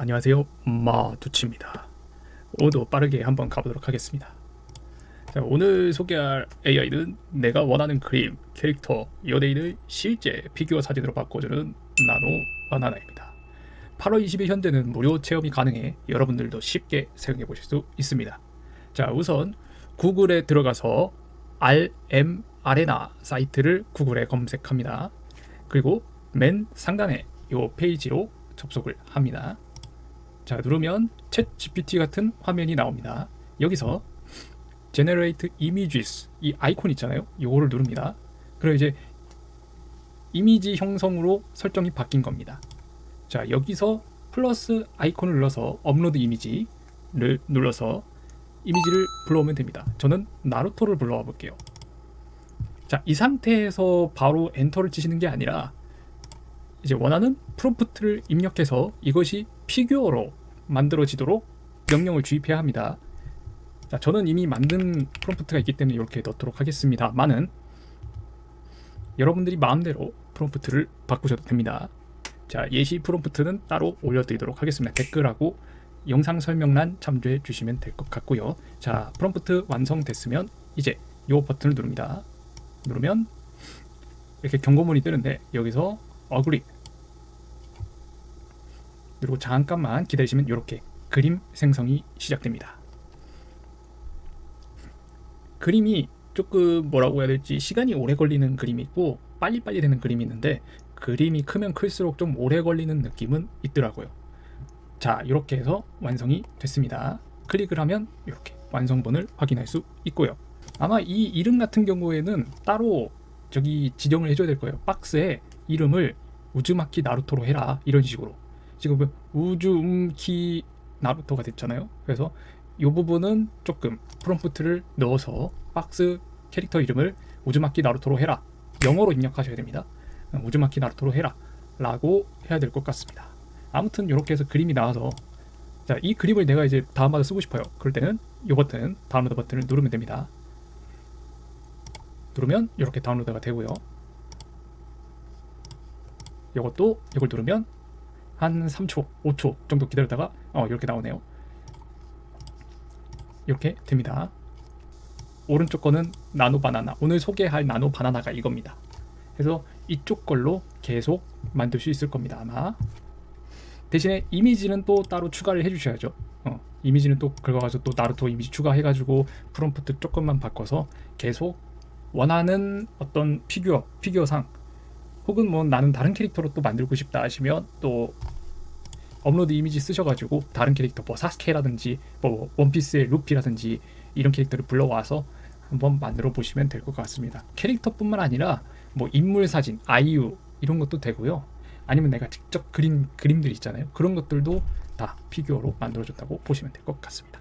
안녕하세요. 마두치입니다. 오늘도 빠르게 한번 가보도록 하겠습니다. 자, 오늘 소개할 AI는 내가 원하는 그림, 캐릭터, 연예인을 실제 피규어 사진으로 바꿔주는 나노 바나나입니다. 8월 20일 현재는 무료 체험이 가능해 여러분들도 쉽게 사용해 보실 수 있습니다. 자 우선 구글에 들어가서 RM 아레나 사이트를 구글에 검색합니다. 그리고 맨 상단에 이 페이지로 접속을 합니다. 자 누르면 챗 GPT 같은 화면이 나옵니다. 여기서 Generate Images 이 아이콘 있잖아요. 이거를 누릅니다. 그럼 이제 이미지 형성으로 설정이 바뀐 겁니다. 자 여기서 플러스 아이콘을 눌러서 업로드 이미지를 눌러서 이미지를 불러오면 됩니다. 저는 나루토를 불러와 볼게요. 자, 이 상태에서 바로 엔터를 치시는 게 아니라 이제 원하는 프롬프트를 입력해서 이것이 피규어로 만들어지도록 명령을 주입해야 합니다. 자, 저는 이미 만든 프롬프트가 있기 때문에 이렇게 넣도록 하겠습니다만은 여러분들이 마음대로 프롬프트를 바꾸셔도 됩니다. 자, 예시 프롬프트는 따로 올려드리도록 하겠습니다. 댓글하고 영상 설명란 참조해 주시면 될 것 같고요. 자, 프롬프트 완성됐으면 이제 이 버튼을 누릅니다. 누르면 이렇게 경고문이 뜨는데 여기서 어 그리 그리고 잠깐만 기다리시면 이렇게 그림 생성이 시작됩니다. 그림이 조금 뭐라고 해야 될지 시간이 오래 걸리는 그림이 있고 빨리빨리 되는 그림이 있는데 그림이 크면 클수록 좀 오래 걸리는 느낌은 있더라고요. 자 이렇게 해서 완성이 됐습니다. 클릭을 하면 이렇게 완성본을 확인할 수 있고요. 아마 이 이름 같은 경우에는 따로 저기 지정을 해줘야 될 거예요. 박스에 이름을 우즈마키 나루토로 해라 이런 식으로 지금 우즈음키 나루토가 됐잖아요. 그래서 이 부분은 조금 프롬프트를 넣어서 박스 캐릭터 이름을 우즈마키 나루토로 해라 영어로 입력하셔야 됩니다. 우즈마키 나루토로 해라 라고 해야 될 것 같습니다. 아무튼 이렇게 해서 그림이 나와서 자, 이 그림을 내가 이제 다운받아 쓰고 싶어요. 그럴 때는 이 버튼, 다운로드 버튼을 누르면 됩니다. 누르면 이렇게 다운로드가 되고요. 이것도 이걸 누르면 한 3초, 5초 정도 기다렸다가 어 이렇게 나오네요. 이렇게 됩니다. 오른쪽 거는 나노 바나나. 오늘 소개할 나노 바나나가 이겁니다. 그래서 이쪽 걸로 계속 만들 수 있을 겁니다. 아마 대신에 이미지는 또 따로 추가를 해주셔야죠. 어, 이미지는 또 긁어가지고 또 나루토 이미지 추가해가지고 프롬프트 조금만 바꿔서 계속 원하는 어떤 피규어, 피규어상 혹은 뭐 나는 다른 캐릭터로 또 만들고 싶다 하시면 또 업로드 이미지 쓰셔가지고 다른 캐릭터 뭐 사스케라든지 뭐 원피스의 루피라든지 이런 캐릭터를 불러와서 한번 만들어 보시면 될 것 같습니다. 캐릭터뿐만 아니라 뭐 인물 사진, 아이유 이런 것도 되고요. 아니면 내가 직접 그린 그림들 있잖아요. 그런 것들도 다 피규어로 만들어줬다고 보시면 될 것 같습니다.